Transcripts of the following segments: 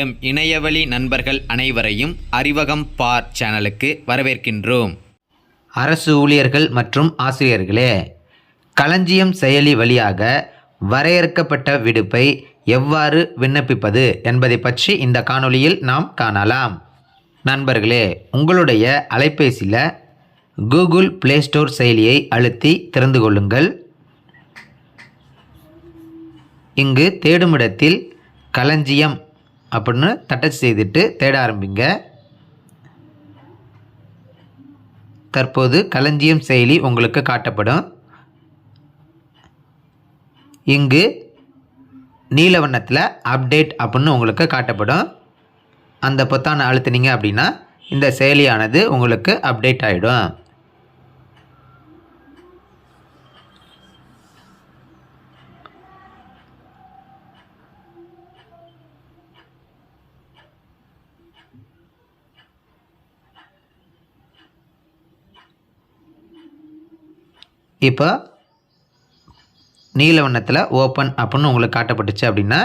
M இணையவழி நண்பர்கள் அனைவரையும் அறிவகம் பார் சேனலுக்கு வரவேற்கின்றோம். அரசு ஊழியர்கள் மற்றும் ஆசிரியர்களே களஞ்சியம் செயலி வழியாக வரையறுக்கப்பட்ட விடுப்பை எவ்வாறு விண்ணப்பிப்பது என்பதை பற்றி இந்த காணொளியில் நாம் காணலாம். நண்பர்களே உங்களுடைய அலைபேசியில் கூகுள் ப்ளே ஸ்டோர் செயலியை அழுத்தி திறந்து கொள்ளுங்கள். இங்கு தேடுமிடத்தில் களஞ்சியம் அப்படின்னு தட்டச்சு செய்துட்டு தேட ஆரம்பிங்க. தற்போது களஞ்சியம் செயலி உங்களுக்கு காட்டப்படும். இங்கு நீல வண்ணத்தில் அப்டேட் அப்படின்னு உங்களுக்கு காட்டப்படும். அந்த பொத்தானை அழுத்தினீங்க அப்படின்னா இந்த செயலியானது உங்களுக்கு அப்டேட் ஆகிடும் இப்போ நீல வண்ணத்தில் ஓப்பன் அப்படின்னு உங்களுக்கு காட்டப்பட்டுச்சு அப்படின்னா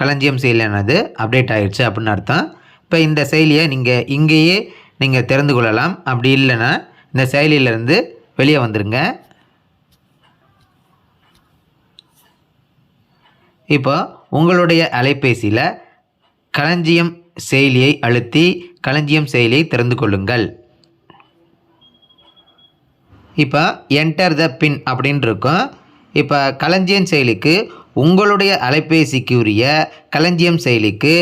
களஞ்சியம் செயலியானது அப்டேட் ஆகிடுச்சு அப்படின்னு அர்த்தம். இப்போ இந்த செயலியை நீங்கள் இங்கேயே நீங்கள் திறந்து கொள்ளலாம். அப்படி இல்லைன்னா இந்த செயலியிலேருந்து வெளியே வந்துடுங்க இப்போ உங்களுடைய அலைபேசியில் களஞ்சியம் செயலியை அழுத்தி களஞ்சியம் செயலியை திறந்து கொள்ளுங்கள். இப்போ என்டர் த பின் அப்படின்னு இருக்கும் இப்போ களஞ்சியம் செயலிக்கு உங்களுடைய அலைபேசிக்கு உரிய களஞ்சியம் செயலிக்கு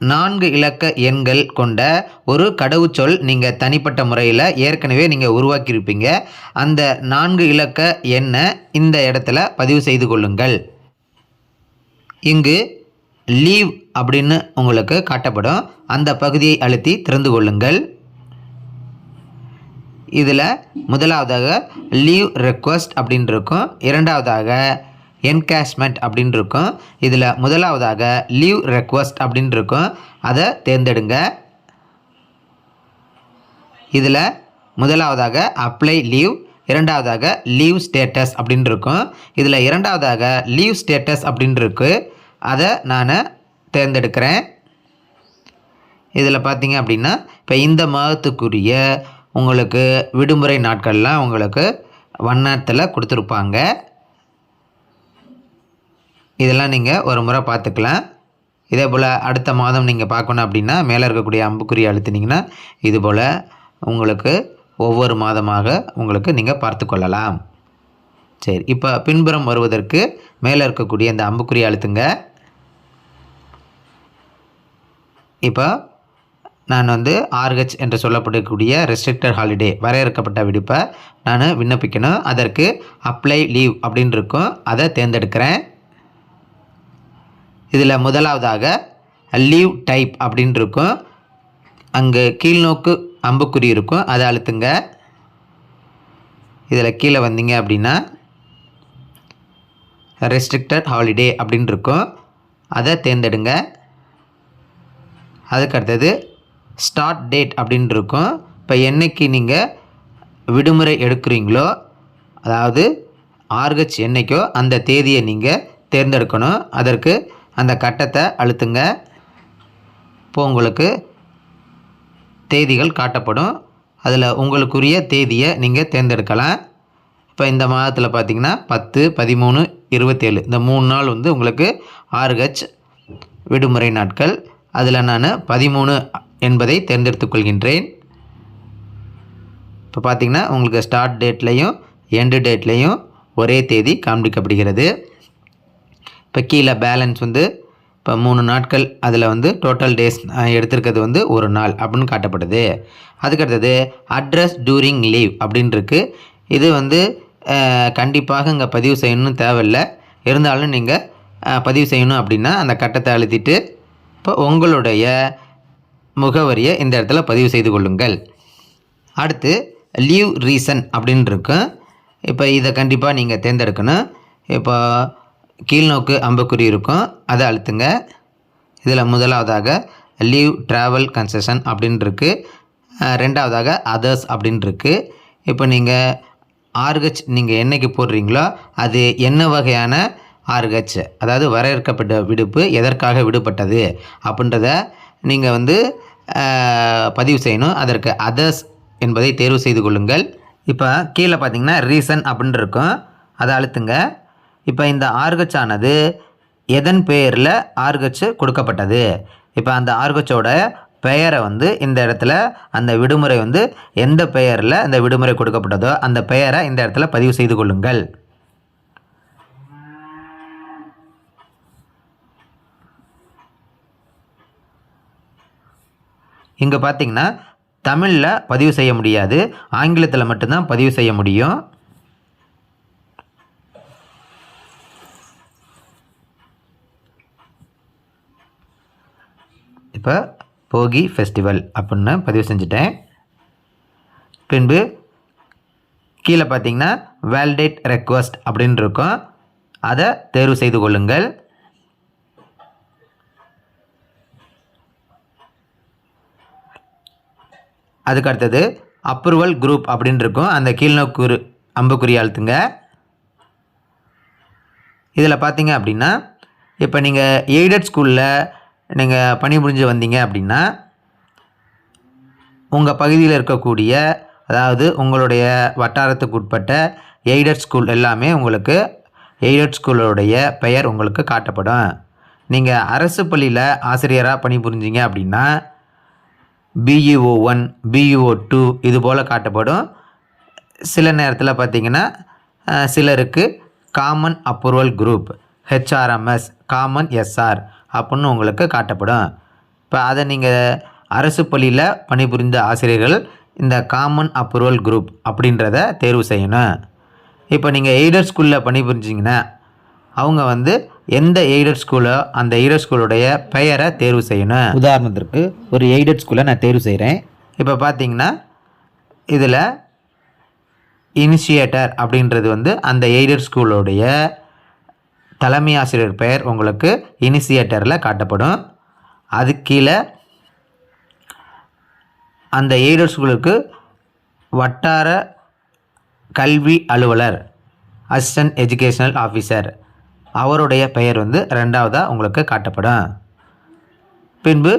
நான்கு இலக்க எண்கள் கொண்ட ஒரு கடவுச்சொல் நீங்கள் தனிப்பட்ட முறையில் ஏற்கனவே நீங்கள் உருவாக்கியிருப்பீங்க. அந்த நான்கு இலக்க எண்ணை இந்த இடத்துல பதிவு செய்து கொள்ளுங்கள். இங்கு லீவ் அப்படின்னு உங்களுக்கு காட்டப்படும். அந்த பகுதியை அழுத்தி திறந்து கொள்ளுங்கள். இதில் முதலாவதாக லீவ் ரெக்வஸ்ட் அப்படின்னு இருக்கும் இரண்டாவதாக என்கேஷ்மெண்ட் அப்படின்னு இருக்கும் இதில் முதலாவதாக லீவ் ரெக்வஸ்ட் அப்படின்னு இருக்கும் அதை தேர்ந்தெடுங்க. இதில் முதலாவதாக அப்ளை லீவ் இரண்டாவதாக லீவ் ஸ்டேட்டஸ் அப்படின்னு இருக்கும் இதில் இரண்டாவதாக லீவ் ஸ்டேட்டஸ் அப்படின்னு இருக்கு அதை நான் தேர்ந்தெடுக்கிறேன். இதில் பார்த்தீங்க அப்படின்னா இப்போ இந்த மாதத்துக்குரிய உங்களுக்கு விடுமுறை நாட்கள்லாம் உங்களுக்கு வண்ணத்தில் கொடுத்துருப்பாங்க. இதெல்லாம் நீங்கள் ஒரு முறை பார்த்துக்கலாம். இதே போல் அடுத்த மாதம் நீங்கள் பார்க்கணும் அப்படின்னா மேலே இருக்கக்கூடிய அம்புக்குறி அழுத்தினீங்கன்னா இது போல் உங்களுக்கு ஒவ்வொரு மாதமாக உங்களுக்கு நீங்கள் பார்த்து கொள்ளலாம். சரி இப்போ பின்புறம் வருவதற்கு மேலே இருக்கக்கூடிய இந்த அம்புக்குறி அழுத்துங்க. இப்போ நான் வந்து ஆர்ஹெச் என்று சொல்லப்படக்கூடிய ரெஸ்ட்ரிக்டட் ஹாலிடே வரையறுக்கப்பட்ட விடுப்பை நான் விண்ணப்பிக்கணும். அதற்கு அப்ளை லீவ் அப்படின்னு இருக்கும் அதை தேர்ந்தெடுக்கிறேன். இதில் முதலாவதாக லீவ் டைப் அப்படின்னு இருக்கும் அங்கே கீழ்நோக்கு அம்புக்குறி இருக்கும். அதை அழுத்துங்க. இதில் கீழே வந்தீங்க அப்படின்னா ரெஸ்ட்ரிக்டட் ஹாலிடே அப்படின்னு இருக்கும் அதை தேர்ந்தெடுங்க. அதுக்கு அடுத்தது ஸ்டார்ட் டேட் அப்படின்னு இருக்கும் இப்போ என்னைக்கு நீங்கள் விடுமுறை எடுக்கிறீங்களோ அதாவது ஆர்கச் என்னைக்கோ அந்த தேதியை நீங்கள் தேர்ந்தெடுக்கணும். அதற்கு அந்த கட்டத்தை அழுத்துங்க. இப்போ உங்களுக்கு தேதிகள் காட்டப்படும். அதில் உங்களுக்குரிய தேதியை நீங்கள் தேர்ந்தெடுக்கலாம். இப்போ இந்த மாதத்தில் பார்த்தீங்கன்னா பத்து பதிமூணு இருபத்தேழு. இந்த மூணு நாள் வந்து உங்களுக்கு ஆர்கச் விடுமுறை நாட்கள். அதில் நான் பதிமூணு என்பதை தேர்ந்தெடுத்து கொள்கின்றேன். இப்போ பார்த்தீங்கன்னா உங்களுக்கு ஸ்டார்ட் டேட்லேயும் எண்டு டேட்லேயும் ஒரே தேதி காண்பிக்கப்படுகிறது. இப்போ கீழே பேலன்ஸ் வந்து இப்போ மூணு நாட்கள் அதில் வந்து டோட்டல் டேஸ் எடுத்திருக்கிறது வந்து ஒரு நாள் அப்படின்னு காட்டப்படுது. அதுக்கடுத்தது அட்ரஸ் டூரிங் லீவ் அப்படின்ட்டுருக்கு இது வந்து கண்டிப்பாக இங்கே பதிவு செய்யணும்னு தேவையில்லை. இருந்தாலும் நீங்கள் பதிவு செய்யணும் அப்படின்னா அந்த கட்டத்தை அழுத்திட்டு இப்போ உங்களுடைய முகவரியை இந்த இடத்துல பதிவு செய்து கொள்ளுங்கள். அடுத்து லீவ் ரீசன் அப்படின்னு இருக்கும் இப்போ இதை கண்டிப்பாக நீங்கள் தேர்ந்தெடுக்கணும். இப்போ கீழ்நோக்கு அம்புக்குறி இருக்கும். அதை அழுத்துங்க. இதில் முதலாவதாக லீவ் ட்ராவல் கன்செஷன் அப்படின்னு இருக்குது ரெண்டாவதாக அதர்ஸ் அப்படின்னு இருக்குது இப்போ நீங்கள் ஆர்கச் நீங்கள் என்னைக்கு போடுறீங்களோ அது என்ன வகையான ஆர்ஹெச் அதாவது வரையறுக்கப்பட்ட விடுப்பு எதற்காக விடுபட்டது அப்படின்றத நீங்கள் வந்து பதிவு செய்யணும். அதற்கு அதர்ஸ் என்பதை தேர்வு செய்து கொள்ளுங்கள். இப்போ கீழே பார்த்தீங்கன்னா ரீசன் அப்படின்னு இருக்கும். அதை அழுத்துங்க. இப்போ இந்த ஆர்கச் ஆனது எதன் பெயரில் ஆர்கச் கொடுக்கப்பட்டது? இப்போ அந்த ஆர்கச்சோட பெயரை வந்து இந்த இடத்துல அந்த விடுமுறை வந்து எந்த பெயரில் அந்த விடுமுறை கொடுக்கப்பட்டதோ அந்த பெயரை இந்த இடத்துல பதிவு செய்து கொள்ளுங்கள். இங்கே பார்த்தீங்கன்னா தமிழில் பதிவு செய்ய முடியாது. ஆங்கிலத்தில் மட்டும்தான் பதிவு செய்ய முடியும். இப்போ போகி ஃபெஸ்டிவல் அப்படின்னு பதிவு செஞ்சுட்டேன். பின்பு கீழே பார்த்தீங்கன்னா வேலிடேட் ரெக்வஸ்ட் அப்படின்னு இருக்கும். அதை தேர்வு செய்து கொள்ளுங்கள். அதுக்கு அடுத்தது அப்ரூவல் குரூப் அப்படின்னு இருக்கும். அந்த கீழ்நோக்கு அம்புக்குறி அழுத்துங்க இதில் பார்த்தீங்க அப்படின்னா இப்போ நீங்கள் எய்டட் ஸ்கூலில் நீங்கள் பணிபுரிஞ்சு வந்தீங்க அப்படின்னா உங்கள் பகுதியில் இருக்கக்கூடிய அதாவது உங்களுடைய வட்டாரத்துக்கு உட்பட்ட எய்டட் ஸ்கூல் எல்லாமே உங்களுக்கு எய்டட் ஸ்கூலோடைய பெயர் உங்களுக்கு காட்டப்படும். நீங்கள் அரசு பள்ளியில் ஆசிரியராக பணிபுரிஞ்சிங்க அப்படின்னா பிஇஓ ஒன் பிஇஓ டூ இது போல் காட்டப்படும். சில நேரத்தில் பார்த்தீங்கன்னா சிலருக்கு common approval group HRMS common SR அப்படின்னு உங்களுக்கு காட்டப்படும். இப்போ அதை நீங்கள் அரசு பள்ளியில் பணிபுரிந்த ஆசிரியர்கள் இந்த காமன் அப்ரூவல் குரூப் அப்படின்றத தேர்வு செய்யணும். இப்போ நீங்கள் எய்டட் ஸ்கூலில் பணிபுரிஞ்சிங்கன்னா அவங்க வந்து எந்த எய்டட் ஸ்கூலோ அந்த எய்டட் ஸ்கூலுடைய பெயரை தேர்வு செய்யணும்? உதாரணத்திற்கு ஒரு எய்டட் ஸ்கூலை நான் தேர்வு செய்கிறேன் இப்போ பார்த்தீங்கன்னா இதில் இனிஷியேட்டர் அப்படின்றது வந்து அந்த எய்டட் ஸ்கூலோடைய தலைமை ஆசிரியர் பெயர் உங்களுக்கு இனிஷியேட்டரில் காட்டப்படும். அது கீழே அந்த எய்டட் ஸ்கூலுக்கு வட்டார கல்வி அலுவலர் அசிஸ்டன்ட் எஜுகேஷனல் ஆஃபீஸர் அவருடைய பெயர் வந்து ரெண்டாவதாக உங்களுக்கு காட்டப்படும். பின்பு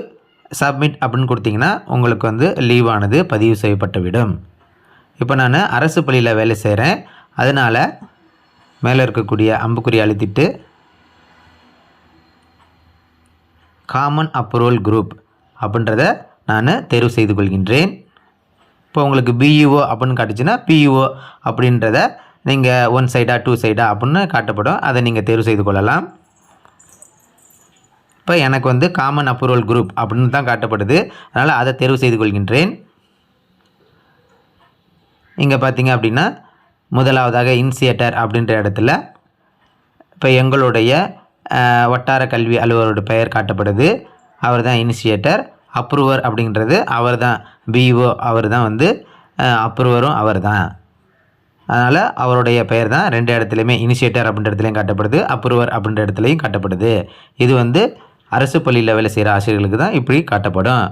சப்மிட் அப்படின்னு கொடுத்தீங்கன்னா உங்களுக்கு வந்து லீவானது பதிவு செய்யப்பட்டுவிடும் இப்போ நான் அரசு பள்ளியில் வேலை செய்கிறேன் அதனால் மேலே இருக்கக்கூடிய அம்புக்குறி அழுத்திட்டு காமன் அப்ரூவல் குரூப் அப்படின்றத நான் தேர்வு செய்து கொள்கின்றேன். இப்போ உங்களுக்கு பிஇஓ அப்படின்னு காட்டுச்சுன்னா பிஇஓ அப்படின்றத நீங்கள் ஒன் சைடா டூ சைடா அப்படின்னு காட்டப்படும். அதை நீங்கள் தேர்வு செய்து கொள்ளலாம். இப்போ எனக்கு வந்து காமன் அப்ரூவல் குரூப் அப்படின்னு தான் காட்டப்படுது. அதனால் அதை தேர்வு செய்து கொள்கின்றேன். இங்கே பார்த்தீங்க அப்படின்னா முதலாவதாக இன்சியேட்டர் அப்படின்ற இடத்துல இப்போ எங்களுடைய வட்டார கல்வி அலுவலரோட பெயர் காட்டப்படுது. அவர் தான் இனிஷியேட்டர் அப்ரூவர் அப்படின்றது அவர் தான் பிஓ அவர் தான் வந்து அப்ரூவரும் அவர் தான். அதனால் அவருடைய பெயர் தான் ரெண்டு இடத்துலையுமே இனிஷியேட்டர் அப்படின்ற இடத்துலையும் காட்டப்படுது அப்ரூவர் அப்படின்ற இடத்துலையும் காட்டப்படுது. இது வந்து அரசு பள்ளியில் வேலை செய்கிற ஆசிரியர்களுக்கு தான் இப்படி காட்டப்படும்.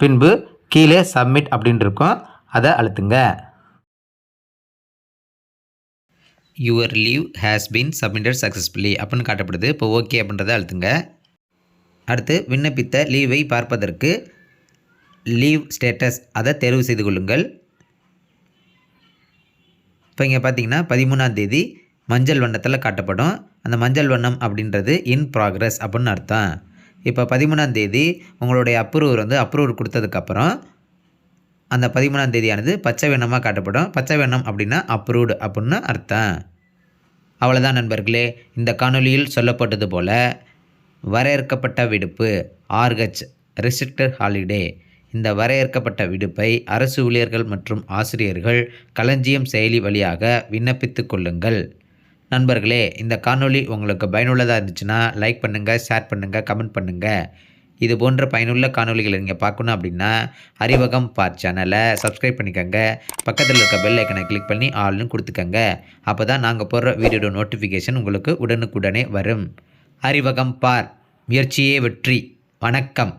பின்பு கீழே சப்மிட் அப்படின்னு இருக்கும். அதை அழுத்துங்க. Your leave has been submitted successfully அப்படின்னு காட்டப்படுது. இப்போ ஓகே அப்படின்றத அழுத்துங்க. அடுத்து விண்ணப்பித்த லீவை பார்ப்பதற்கு லீவ் ஸ்டேட்டஸ் அதை தேர்வு செய்து கொள்ளுங்கள். இப்போ இங்கே பார்த்தீங்கன்னா பதிமூணாம் தேதி மஞ்சள் வண்ணத்தில் காட்டப்படும். அந்த மஞ்சள் வண்ணம் அப்படின்றது இன் ப்ராக்ரஸ் அப்படின்னு அர்த்தம். இப்போ பதிமூணாம் தேதி உங்களுடைய அப்ரூவர் வந்து அப்ரூவர் கொடுத்ததுக்கப்புறம் அந்த பதிமூணாம் தேதியானது பச்சை வண்ணமாக காட்டப்படும். பச்சை வண்ணம் அப்படின்னா அப்ரூவ்டு அப்படின்னு அர்த்தம். அவ்வளோதான் நண்பர்களே இந்த காணொலியில் சொல்லப்பட்டது போல் வரையறுக்கப்பட்ட விடுப்பு ஆர்ஹெச் ரெஸ்ட்ரிக்டட் ஹாலிடே இந்த வரையறுக்கப்பட்ட விடுப்பை அரசு ஊழியர்கள் மற்றும் ஆசிரியர்கள் களஞ்சியம் செயலி வழியாக விண்ணப்பித்து கொள்ளுங்கள். நண்பர்களே இந்த காணொளி உங்களுக்கு பயனுள்ளதாக இருந்துச்சுன்னா லைக் பண்ணுங்கள் ஷேர் பண்ணுங்கள் கமெண்ட் பண்ணுங்கள் இது போன்ற பயனுள்ள காணொளிகளை நீங்கள் பார்க்கணும் அப்படின்னா அறிவகம் பார் சேனலை சப்ஸ்கிரைப் பண்ணிக்கோங்க. பக்கத்தில் இருக்க பெல் ஐக்கனை கிளிக் பண்ணி ஆள்னு கொடுத்துக்கோங்க. அப்போ தான் நாங்கள் போடுற வீடியோட நோட்டிஃபிகேஷன் உங்களுக்கு உடனுக்குடனே வரும். அறிவகம் பார் முயற்சியே வெற்றி. வணக்கம்.